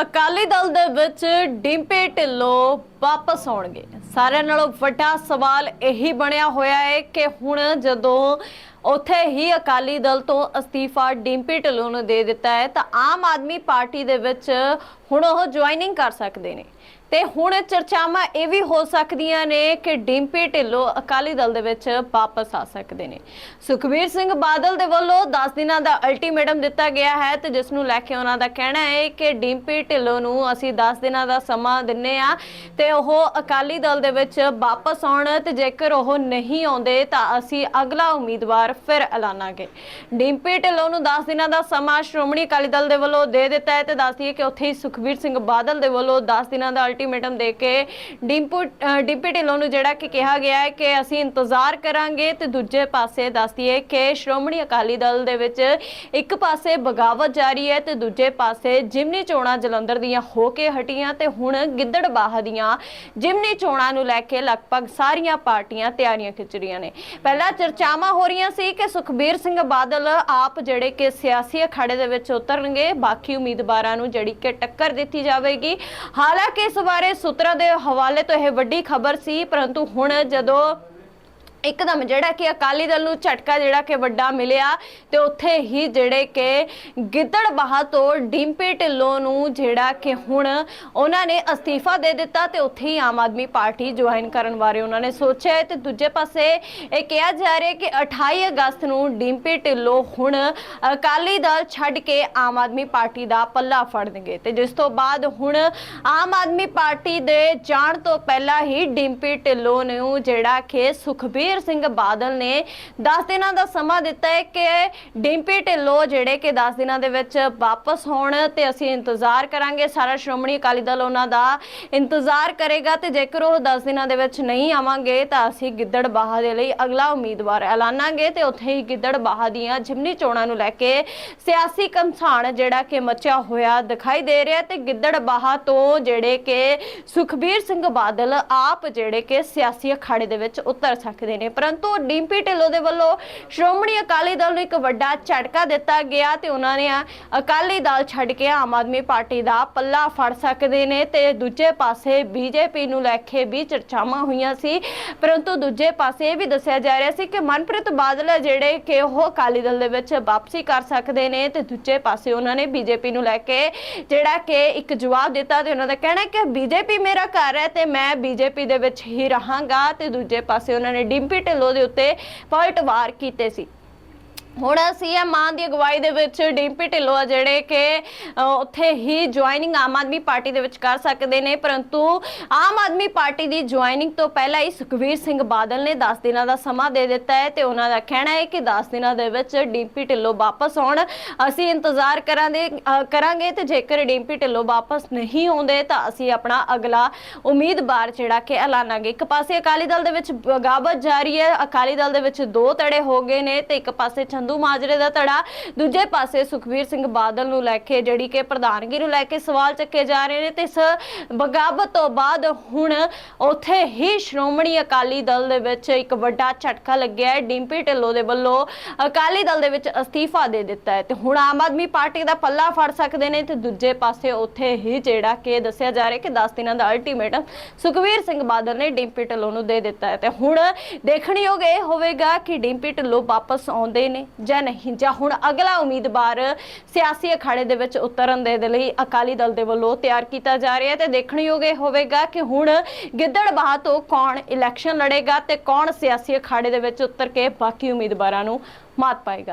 ਅਕਾਲੀ ਦਲ ਦੇ ਵਿੱਚ ਡਿੰਪੇ ਢਿੱਲੋਂ ਵਾਪਸ ਆਉਣਗੇ। ਸਾਰਿਆਂ ਨਾਲੋਂ ਵੱਡਾ ਸਵਾਲ ਇਹੀ ਬਣਿਆ ਹੋਇਆ ਹੈ ਕਿ ਹੁਣ ਜਦੋਂ ਉੱਥੇ ਹੀ ਅਕਾਲੀ ਦਲ ਤੋਂ ਅਸਤੀਫਾ ਡਿੰਪੀ ਢਿੱਲੋਂ ਨੂੰ ਦੇ ਦਿੱਤਾ ਹੈ, ਤਾਂ ਆਮ ਆਦਮੀ ਪਾਰਟੀ ਦੇ ਵਿੱਚ ਹੁਣ ਉਹ ਜੁਆਇਨਿੰਗ ਕਰ ਸਕਦੇ ਨੇ। ਤੇ ਹੁਣ ਚਰਚਾਵਾਂ ਇਹ ਵੀ ਹੋ ਸਕਦੀਆਂ ਨੇ ਕਿ ਡਿੰਪੀ ਢਿੱਲੋਂ ਅਕਾਲੀ ਦਲ ਦੇ ਵਿੱਚ ਵਾਪਸ ਆ ਸਕਦੇ ਨੇ। ਸੁਖਬੀਰ ਸਿੰਘ ਬਾਦਲ ਦੇ ਵੱਲੋਂ 10 ਦਿਨਾਂ ਦਾ ਅਲਟੀਮੇਟਮ ਦਿੱਤਾ ਗਿਆ ਹੈ ਤੇ ਜਿਸ ਨੂੰ ਲੈ ਕੇ ਉਹਨਾਂ ਦਾ ਕਹਿਣਾ ਹੈ ਕਿ ਡਿੰਪੀ ਢਿੱਲੋਂ ਨੂੰ ਅਸੀਂ 10 ਦਿਨਾਂ ਦਾ ਸਮਾਂ ਦਿੰਨੇ ਆ ਤੇ ਉਹ ਅਕਾਲੀ ਦਲ ਦੇ ਵਿੱਚ ਵਾਪਸ ਆਉਣ ਤੇ ਜੇਕਰ ਉਹ ਨਹੀਂ ਆਉਂਦੇ ਤਾਂ ਅਸੀਂ ਅਗਲਾ ਉਮੀਦਵਾਰ ਫਿਰ ਐਲਾਨਾਂਗੇ। ਡਿੰਪੀ ਢਿੱਲੋਂ ਨੂੰ 10 ਦਿਨਾਂ ਦਾ ਸਮਾਂ ਸ਼੍ਰੋਮਣੀ ਅਕਾਲੀ ਦਲ ਦੇ ਵੱਲੋਂ ਦੇ ਦਿੱਤਾ ਹੈ ਤੇ ਦੱਸਦੀਏ ਕਿ ਉੱਥੇ ਹੀ ਸੁਖਬੀਰ ਸਿੰਘ ਬਾਦਲ ਦੇ ਵੱਲੋਂ 10 ਦਿਨਾਂ ਦਾ ਅਲਟੀਮੇਟਮ ਦੇ ਕੇ ਡਿੰਪੂ, ਅਹ ਡਿੰਪੀ ਢਿੱਲੋਂ ਨੂੰ ਜਿਹੜਾ ਕਿ ਕਿਹਾ ਗਿਆ ਹੈ ਕਿ ਅਸੀਂ ਇੰਤਜ਼ਾਰ ਕਰਾਂਗੇ ਤੇ ਦੂਜੇ ਪਾਸੇ ਦੱਸ ਦਈਏ ਕਿ ਸ਼੍ਰੋਮਣੀ ਅਕਾਲੀ ਦਲ ਦੇ ਵਿੱਚ ਇੱਕ ਪਾਸੇ ਬਗਾਵਤ ਜਾਰੀ ਹੈ ਤੇ ਦੂਜੇ ਪਾਸੇ ਜਿਮਨੀ ਚੋਣਾਂ ਜਲੰਧਰ ਦੀਆਂ ਹੋ ਕੇ ਹਟੀਆਂ ਤੇ ਹੁਣ ਗਿੱਦੜਬਾਹਾ ਦੀਆਂ ਜਿਮਨੀ ਚੋਣਾਂ ਨੂੰ ਲੈ ਕੇ ਲਗਭਗ ਸਾਰੀਆਂ ਪਾਰਟੀਆਂ ਤਿਆਰੀਆਂ ਖਿੱਚ ਰਹੀਆਂ ਨੇ। ਪਹਿਲਾਂ ਚਰਚਾਵਾਂ ਹੋ ਰਹੀਆਂ ਸੀ ਕਿ ਸੁਖਬੀਰ ਸਿੰਘ ਬਾਦਲ ਆਪ ਜਿਹੜੇ ਕਿ ਸਿਆਸੀ ਅਖਾੜੇ ਦੇ ਵਿੱਚ ਉਤਰਨਗੇ, ਬਾਕੀ ਉਮੀਦਵਾਰਾਂ ਨੂੰ ਜਿਹੜੀ ਕਿ ਟੱਕਰ ਦਿੱਤੀ ਜਾਵੇਗੀ। ਹਾਲਾਂਕਿ ਇਸ ਬਾਰੇ ਸੂਤਰਾਂ ਦੇ ਹਵਾਲੇ ਤੋਂ ਇਹ ਵੱਡੀ ਖਬਰ ਸੀ ਪਰੰਤੂ ਹੁਣ ਜਦੋਂ ਇੱਕਦਮ ਜਿਹੜਾ ਕਿ ਅਕਾਲੀ ਦਲ ਨੂੰ ਝਟਕਾ ਜਿਹੜਾ ਕਿ ਵੱਡਾ ਮਿਲਿਆ ਤੇ ਉੱਥੇ ਹੀ ਜਿਹੜੇ ਕਿ ਗਿੱਦੜਬਾਹਾ ਤੋਂ ਡਿੰਪੀ ਢਿੱਲੋਂ ਨੂੰ ਜਿਹੜਾ ਕਿ ਹੁਣ ਉਹਨਾਂ ਨੇ ਅਸਤੀਫਾ ਦੇ ਦਿੱਤਾ ਤੇ ਉੱਥੇ ਹੀ ਆਮ ਆਦਮੀ ਪਾਰਟੀ ਜੁਆਇਨ ਕਰਨ ਬਾਰੇ ਉਹਨਾਂ ਨੇ ਸੋਚਿਆ ਹੈ। ਤੇ ਦੂਜੇ ਪਾਸੇ ਇਹ ਕਿਹਾ ਜਾ ਰਿਹਾ ਕਿ 28 ਅਗਸਤ ਨੂੰ ਡਿੰਪੀ ਢਿੱਲੋਂ ਹੁਣ ਅਕਾਲੀ ਦਲ ਛੱਡ ਕੇ ਆਮ ਆਦਮੀ ਪਾਰਟੀ ਦਾ ਪੱਲਾ ਫੜਨਗੇ ਤੇ ਜਿਸ ਤੋਂ ਬਾਅਦ ਹੁਣ ਆਮ ਆਦਮੀ ਪਾਰਟੀ ਦੇ ਜਾਣ ਤੋਂ ਪਹਿਲਾਂ ਹੀ ਡਿੰਪੀ ਢਿੱਲੋਂ ਨੂੰ ਜਿਹੜਾ ਕਿ ਸੁਖਬੀਰ ਸਿੰਘ ਬਾਦਲ ਨੇ 10 ਦਿਨਾਂ ਦਾ ਸਮਾਂ ਦਿੱਤਾ ਹੈ ਕਿ ਡਿੰਪੀ ਢਿੱਲੋਂ ਜਿਹੜੇ ਕਿ 10 ਦਿਨਾਂ ਦੇ ਵਿੱਚ ਵਾਪਸ ਹੋਣ ਤੇ ਅਸੀਂ ਇੰਤਜ਼ਾਰ ਕਰਾਂਗੇ। ਸਾਰਾ ਸ਼੍ਰੋਮਣੀ ਅਕਾਲੀ ਦਲ ਉਹਨਾਂ ਦਾ ਇੰਤਜ਼ਾਰ ਕਰੇਗਾ ਤੇ ਜੇਕਰ ਉਹ 10 ਦਿਨਾਂ ਦੇ ਵਿੱਚ ਨਹੀਂ ਆਵਾਂਗੇ ਤਾਂ ਅਸੀਂ ਗਿੱਦੜ ਗਿੱਦੜਬਾਹਾ ਦੇ ਲਈ ਅਗਲਾ ਉਮੀਦਵਾਰ ਐਲਾਨਾਂਗੇ ਤੇ ਉੱਥੇ ਹੀ ਗਿੱਦੜਬਾਹਾ ਦੀਆਂ ਜਿਮਨੀ ਚੋਣਾਂ ਨੂੰ ਲੈ ਕੇ ਸਿਆਸੀ ਕੰਸਾਣ ਜਿਹੜਾ ਕਿ ਮਚਿਆ ਹੋਇਆ ਦਿਖਾਈ ਦੇ ਰਿਹਾ ਤੇ ਗਿੱਦੜਬਾਹਾ ਤੋਂ ਜਿਹੜੇ ਕਿ ਸੁਖਬੀਰ ਸਿੰਘ ਬਾਦਲ ਆਪ ਜਿਹੜੇ ਕਿ ਸਿਆਸੀ ਅਖਾੜੇ ਦੇ ਵਿੱਚ ਉਤਰ ਸਕਦੇ ਨੇ। ਪਰੰਤੂ ਡਿੰਪੀ ਢਿੱਲੋਂ ਦੇ ਵੱਲੋਂ ਸ਼੍ਰੋਮਣੀ ਅਕਾਲੀ ਦਲ ਨੂੰ ਇੱਕ ਵੱਡਾ ਝਟਕਾ ਦਿੱਤਾ ਗਿਆ ਤੇ ਉਹਨਾਂ ਨੇ ਅਕਾਲੀ ਦਲ ਛੱਡ ਕੇ ਆਮ ਆਦਮੀ ਪਾਰਟੀ ਦਾ ਪੱਲਾ ਫੜ ਸਕਦੇ ਨੇ ਤੇ ਦੂਜੇ ਪਾਸੇ ਬੀਜੇਪੀ ਨੂੰ ਲੈ ਕੇ ਵੀ ਚਰਚਾਵਾਂ ਹੋਈਆਂ ਸੀ। ਪਰੰਤੂ ਦੂਜੇ ਪਾਸੇ ਇਹ ਵੀ ਦੱਸਿਆ ਜਾ ਰਿਹਾ ਸੀ ਕਿ ਮਨਪ੍ਰੀਤ ਬਾਦਲ ਹੈ ਜਿਹੜੇ ਕਿ ਉਹ ਅਕਾਲੀ ਦਲ ਦੇ ਵਿੱਚ ਵਾਪਸੀ ਕਰ ਸਕਦੇ ਨੇ ਤੇ ਦੂਜੇ ਪਾਸੇ ਉਹਨਾਂ ਨੇ ਬੀਜੇਪੀ ਨੂੰ ਲੈ ਕੇ ਜਿਹੜਾ ਕਿ ਇੱਕ ਜਵਾਬ ਦਿੱਤਾ ਤੇ ਉਹਨਾਂ ਦਾ ਕਹਿਣਾ ਹੈ ਕਿ ਬੀਜੇਪੀ ਮੇਰਾ ਘਰ ਹੈ ਤੇ ਮੈਂ ਬੀਜੇਪੀ ਦੇ ਵਿੱਚ ਹੀ ਰਹਾਂਗਾ ਤੇ ਦੂਜੇ ਪਾਸੇ ਉਹਨਾਂ ਨੇ ਡਿੰਪੀ ਢਿੱਲੋਂ ਦੇ ਉੱਤੇ ਪਲਟਵਾਰ ਕੀਤੇ ਸੀ। ਹੁਣ ਸੀਐਮ ਮਾਂ ਦੀ ਅਗਵਾਈ ਦੇ ਵਿੱਚ ਡਿੰਪੀ ਢਿੱਲੋਂ ਆ ਜਿਹੜੇ ਕਿ ਉੱਥੇ ਹੀ ਜੁਆਇਨਿੰਗ ਆਮ ਆਦਮੀ ਪਾਰਟੀ ਦੇ ਵਿੱਚ ਕਰ ਸਕਦੇ ਨੇ, ਪਰੰਤੂ ਆਮ ਆਦਮੀ ਪਾਰਟੀ ਦੀ ਜੁਆਇਨਿੰਗ ਤੋਂ ਪਹਿਲਾਂ ਹੀ ਸੁਖਵੀਰ ਸਿੰਘ ਬਾਦਲ ਨੇ 10 ਦਿਨਾਂ ਦਾ ਸਮਾਂ ਦੇ ਦਿੱਤਾ ਹੈ ਤੇ ਉਹਨਾਂ ਦਾ ਕਹਿਣਾ ਹੈ ਕਿ 10 ਦਿਨਾਂ ਦੇ ਵਿੱਚ ਡਿੰਪੀ ਢਿੱਲੋਂ ਵਾਪਸ ਆਉਣ। ਅਸੀਂ ਇੰਤਜ਼ਾਰ ਕਰਾਂਗੇ ਕਰਾਂਗੇ ਤੇ ਜੇਕਰ ਡਿੰਪੀ ਢਿੱਲੋਂ ਵਾਪਸ ਨਹੀਂ ਆਉਂਦੇ ਤਾਂ ਅਸੀਂ ਆਪਣਾ ਅਗਲਾ ਉਮੀਦਵਾਰ ਜਿਹੜਾ ਕਿ ਐਲਾਨਾਂਗੇ। ਇੱਕ ਪਾਸੇ ਅਕਾਲੀ ਦਲ ਦੇ ਵਿੱਚ ਬਗਾਵਤ ਜਾਰੀ ਹੈ, ਅਕਾਲੀ ਦਲ ਦੇ ਵਿੱਚ ਦੋ ਤੜੇ ਹੋ ਗਏ ਨੇ ਤੇ ਇੱਕ ਪਾਸੇ ਚੰਦੂ ਮਾਜਰੇ ਦਾ ਧੜਾ। ਦੂਜੇ ਪਾਸੇ ਸੁਖਬੀਰ ਸਿੰਘ ਬਾਦਲ ਨੂੰ ਲੈ ਕੇ ਜਿਹੜੀ ਕਿ ਪ੍ਰਧਾਨਗੀ ਨੂੰ ਲੈ ਕੇ ਸਵਾਲ ਚੱਕੇ ਜਾ ਰਹੇ ਨੇ ਤੇ ਇਸ ਬਗਾਵਤ ਤੋਂ ਬਾਅਦ ਹੁਣ ਉੱਥੇ ਹੀ ਸ਼੍ਰੋਮਣੀ ਅਕਾਲੀ ਦਲ ਦੇ ਵਿੱਚ ਇੱਕ ਵੱਡਾ ਝਟਕਾ ਲੱਗਿਆ ਹੈ। ਡਿੰਪੀ ਢਿੱਲੋਂ ਦੇ ਵੱਲੋਂ ਅਕਾਲੀ ਦਲ ਦੇ ਵਿੱਚ ਅਸਤੀਫਾ ਦੇ ਦਿੱਤਾ ਹੈ ਤੇ ਹੁਣ ਆਮ ਆਦਮੀ ਪਾਰਟੀ ਦਾ ਪੱਲਾ ਫੜ ਸਕਦੇ ਨੇ ਤੇ ਦੂਜੇ ਪਾਸੇ ਉੱਥੇ ਹੀ ਜਿਹੜਾ ਕਿ ਦੱਸਿਆ ਜਾ ਰਿਹਾ ਕਿ 10 ਦਿਨਾਂ ਦਾ ਅਲਟੀਮੇਟਮ ਸੁਖਬੀਰ ਸਿੰਘ ਬਾਦਲ ਨੇ ਡਿੰਪੀ ਢਿੱਲੋਂ ਨੂੰ ਦੇ ਦਿੱਤਾ ਹੈ ਤੇ ਹੁਣ ਦੇਖਣਯੋਗ ਇਹ ਹੋਵੇਗਾ ਕਿ ਡਿੰਪੀ ਢਿੱਲੋਂ ਵਾਪਸ ਆਉਂਦੇ ਨੇ ਜਾਂ ਨਹੀਂ, ਜਾਂ ਹੁਣ ਅਗਲਾ ਉਮੀਦਵਾਰ ਸਿਆਸੀ ਅਖਾੜੇ ਦੇ ਵਿੱਚ ਉਤਰਨ ਦੇ ਲਈ ਅਕਾਲੀ ਦਲ ਦੇ ਵੱਲੋਂ ਤਿਆਰ ਕੀਤਾ ਜਾ ਰਿਹਾ ਹੈ ਤੇ ਦੇਖਣਯੋਗ ਇਹ ਹੋਵੇਗਾ ਕਿ ਹੁਣ ਗਿੱਦੜਬਾਹਾ ਤੋਂ ਕੌਣ ਇਲੈਕਸ਼ਨ ਲੜੇਗਾ ਤੇ ਕੌਣ ਸਿਆਸੀ ਅਖਾੜੇ ਦੇ ਵਿੱਚ ਉਤਰ ਕੇ ਬਾਕੀ ਉਮੀਦਵਾਰਾਂ ਨੂੰ ਮਾਤ ਪਾਏਗਾ।